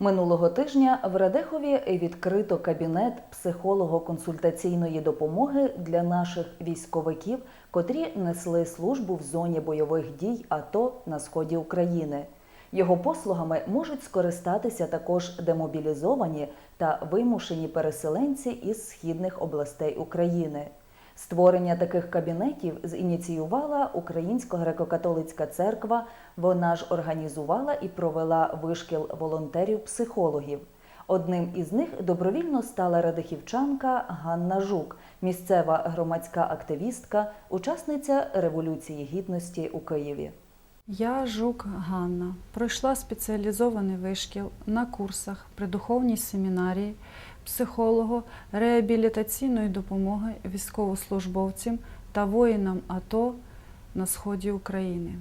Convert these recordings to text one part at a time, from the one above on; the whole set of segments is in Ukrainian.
Минулого тижня в Радехові відкрито кабінет психолого-консультаційної допомоги для наших військовиків, котрі несли службу в зоні бойових дій АТО на сході України. Його послугами можуть скористатися також демобілізовані та вимушені переселенці із східних областей України. Створення таких кабінетів зініціювала Українська греко-католицька церква. Вона ж організувала і провела вишкіл волонтерів-психологів. Одним із них добровільно стала радихівчанка Ганна Жук, місцева громадська активістка, учасниця Революції Гідності у Києві. Я Жук Ганна. Пройшла спеціалізований вишкіл на курсах при духовній семінарії психолого-реабілітаційної допомоги військовослужбовцям та воїнам АТО на сході України.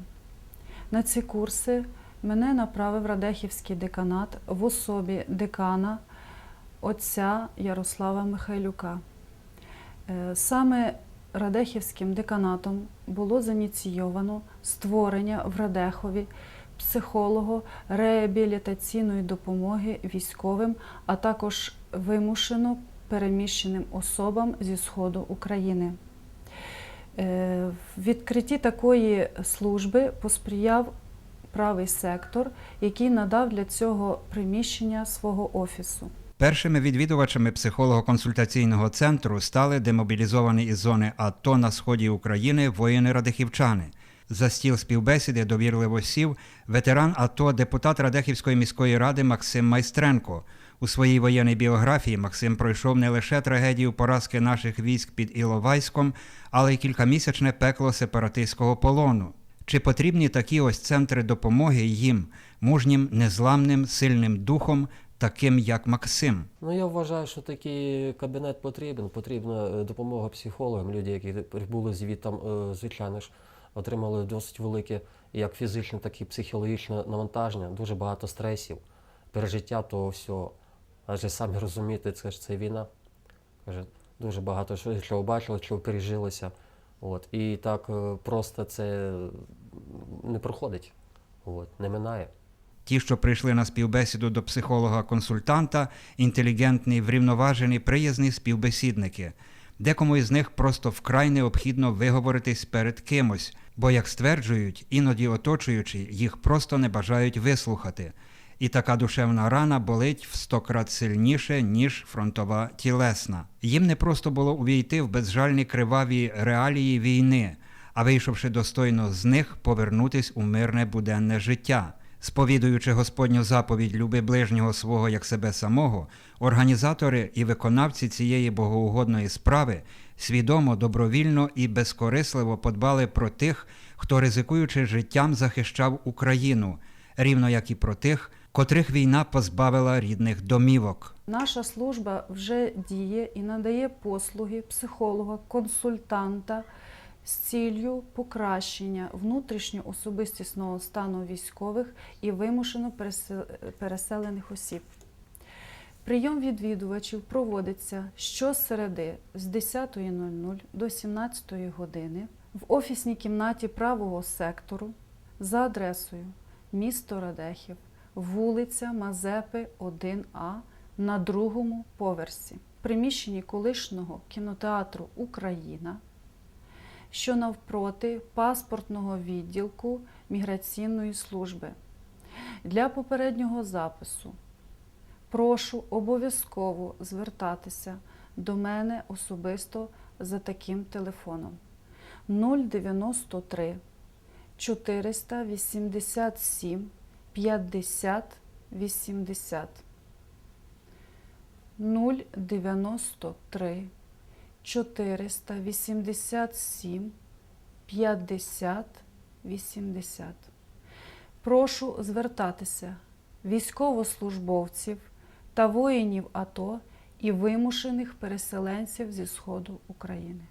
На ці курси мене направив Радехівський деканат в особі декана отця Ярослава Михайлюка. Е, Саме Радехівським деканатом було заініційовано створення в Радехові психолого-реабілітаційної допомоги військовим, а також вимушено переміщеним особам зі Сходу України. Е, В відкритті такої служби посприяв правий сектор, який надав для цього приміщення свого офісу. Першими відвідувачами психолого-консультаційного центру стали демобілізовані із зони АТО на сході України воїни-радихівчани. За стіл співбесіди довірливо сів ветеран АТО, депутат Радехівської міської ради Максим Майстренко. У своїй воєнній біографії Максим пройшов не лише трагедію поразки наших військ під Іловайськом, але й кількамісячне пекло сепаратистського полону. Чи потрібні такі ось центри допомоги їм, мужнім, незламним, сильним духом, таким як Максим? Ну, я вважаю, що такий кабінет потрібен. Потрібна е, допомога психологам. Люди, які прибули звідтам, е, звичайно ж, отримали досить велике як фізичне, так і психологічне навантаження, дуже багато стресів, пережиття того всього. Адже самі розумієте, це ж це війна. Каже, дуже багато чого бачили, чого пережилося. От. І так е, просто це не проходить, от, не минає. Ті, що прийшли на співбесіду до психолога-консультанта, інтелігентні, врівноважені, приязні співбесідники. Декому із них просто вкрай необхідно виговоритись перед кимось, бо, як стверджують, іноді оточуючі їх просто не бажають вислухати. І така душевна рана болить в сто крат сильніше, ніж фронтова тілесна. Їм не просто було увійти в безжальні криваві реалії війни, а вийшовши достойно з них, повернутись у мирне буденне життя. Сповідуючи Господню заповідь люби ближнього свого як себе самого, організатори і виконавці цієї богоугодної справи свідомо, добровільно і безкорисливо подбали про тих, хто, ризикуючи життям, захищав Україну, рівно як і про тих, котрих війна позбавила рідних домівок. Наша служба вже діє і надає послуги психолога, консультанта з ціллю покращення внутрішньо-особистісного стану військових і вимушено переселених осіб. Прийом відвідувачів проводиться щосереди з 10.00 до 17.00 години в офісній кімнаті правого сектору за адресою місто Радехів, вулиця Мазепи, 1А на другому поверсі, приміщенні колишнього кінотеатру Україна, що навпроти паспортного відділку міграційної служби. Для попереднього запису прошу обов'язково звертатися до мене особисто за таким телефоном 093 487 50 80 093 487 50 80 Прошу звертатися військовослужбовців та воїнів АТО і вимушених переселенців зі Сходу України.